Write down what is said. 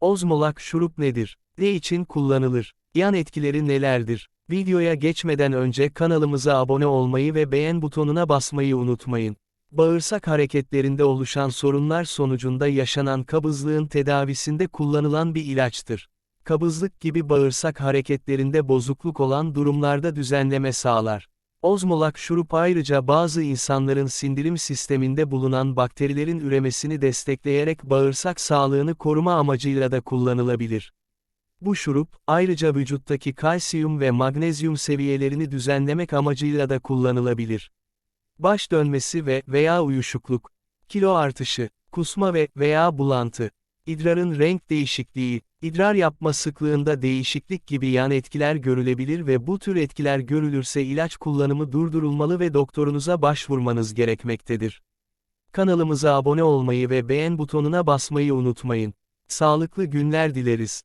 Ozmolak şurup nedir? Ne için kullanılır? Yan etkileri nelerdir? Videoya geçmeden önce kanalımıza abone olmayı ve beğen butonuna basmayı unutmayın. Bağırsak hareketlerinde oluşan sorunlar sonucunda yaşanan kabızlığın tedavisinde kullanılan bir ilaçtır. Kabızlık gibi bağırsak hareketlerinde bozukluk olan durumlarda düzenleme sağlar. Ozmolak şurup ayrıca bazı insanların sindirim sisteminde bulunan bakterilerin üremesini destekleyerek bağırsak sağlığını koruma amacıyla da kullanılabilir. Bu şurup, ayrıca vücuttaki kalsiyum ve magnezyum seviyelerini düzenlemek amacıyla da kullanılabilir. Baş dönmesi ve veya uyuşukluk, kilo artışı, kusma ve veya bulantı, idrarın renk değişikliği, idrar yapma sıklığında değişiklik gibi yan etkiler görülebilir ve bu tür etkiler görülürse ilaç kullanımı durdurulmalı ve doktorunuza başvurmanız gerekmektedir. Kanalımıza abone olmayı ve beğen butonuna basmayı unutmayın. Sağlıklı günler dileriz.